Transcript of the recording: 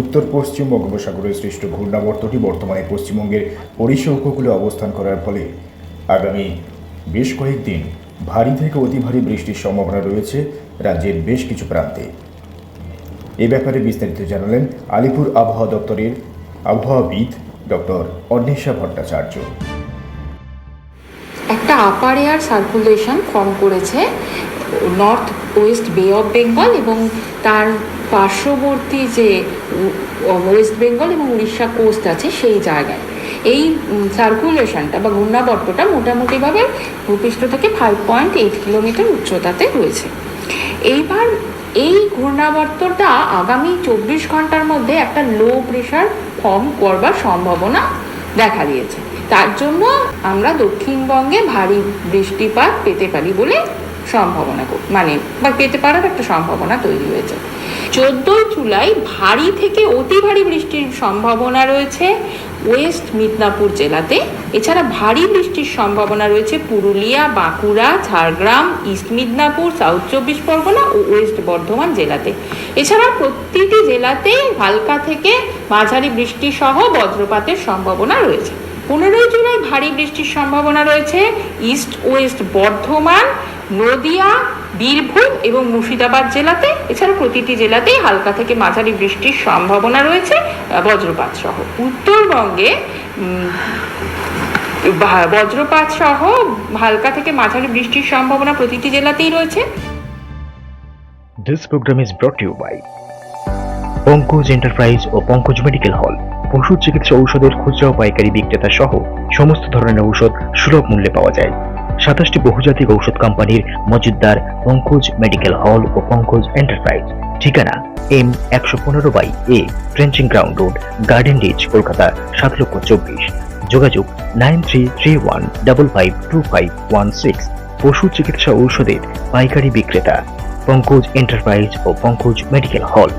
উত্তর, পশ্চিম বঙ্গোপসাগরের সৃষ্ট ঘূর্ণাবর্তটি বর্তমানে পশ্চিমবঙ্গের ওড়িশা উপকূলে অবস্থান করার ফলে আগামী বেশ কয়েকদিন ভারী থেকে অতি ভারী বৃষ্টির সম্ভাবনা রয়েছে রাজ্যের বেশ কিছু প্রান্তে। এ ব্যাপারে বিস্তারিত জানালেন আলিপুর আবহাওয়া দপ্তরের আবহাওয়াবিদ ডক্টর অন্বেষা ভট্টাচার্য। একটা আপার এয়ার সার্কুলেশন ফর্ম করেছে north west Bay of Bengal এবং তার পার্শ্ববর্তী যে ওয়েস্ট বেঙ্গল এবং উড়িষ্যা কোস্ট আছে সেই জায়গায়। এই সার্কুলেশনটা বা ঘূর্ণাবর্তটা মোটামুটিভাবে ভূপৃষ্ঠ থেকে ফাইভ পয়েন্ট এইট কিলোমিটার উচ্চতাতে রয়েছে এইবার এই ঘূর্ণাবর্তটা আগামী চব্বিশ ঘণ্টার মধ্যে একটা লো প্রেশার ফর্ম করবার সম্ভাবনা দেখা দিয়েছে। তার জন্য আমরা দক্ষিণবঙ্গে ভারী বৃষ্টিপাত পেতে পারি বলে সম্ভাবনা মানে বা পেতে পারার একটা সম্ভাবনা তৈরি হয়েছে। চোদ্দোই জুলাই ভারী থেকে অতি ভারী বৃষ্টির সম্ভাবনা রয়েছে। ওয়েস্ট মিদনাপুর জেলাতে। এছাড়া ভারী বৃষ্টির সম্ভাবনা রয়েছে পুরুলিয়া, বাঁকুড়া, ঝাড়গ্রাম, ইস্ট মিদনাপুর, সাউথ চব্বিশ পরগনা ও ওয়েস্ট বর্ধমান জেলাতে। এছাড়া প্রতিটি জেলাতেই হালকা থেকে মাঝারি বৃষ্টি সহ বজ্রপাতের সম্ভাবনা রয়েছে। পনেরোই জুলাই ভারী বৃষ্টির সম্ভাবনা রয়েছে। ইস্ট ওয়েস্ট বর্ধমান, নদিয়া, বীরভূম এবং মুর্শিদাবাদ জেলাতে। এছাড়া প্রতিটি জেলাতেই হালকা থেকে মাঝারি বৃষ্টির সম্ভাবনা রয়েছে বজ্রপাত সহ। উত্তরবঙ্গে বজ্রপাত সহ হালকা থেকে মাঝারি বৃষ্টির সম্ভাবনা প্রতিটি জেলাতেই রয়েছে। This program is brought to you by Pankaj Enterprise O Pankaj medical Hall পশু চিকিৎসা ঔষধের খুচরা ও পাইকারি বিক্রেতা সহ সমস্ত ধরনের ঔষধ সুলভ মূল্যে পাওয়া যায়। সাতাশটি বহুজাতিক ঔষধ কোম্পানির মজুদদার পঙ্কজ মেডিকেল হল ও পঙ্কজ এন্টারপ্রাইজ। ঠিকানা এম একশো পনেরো by A Trenching Ground Road, Garden Reach, Kolkata, সাত লক্ষ চব্বিশ। যোগাযোগ nine three three one double five two five one six. পশু চিকিৎসা ঔষধের পাইকারি বিক্রেতা পঙ্কজ এন্টারপ্রাইজ ও পঙ্কজ মেডিকেল হল।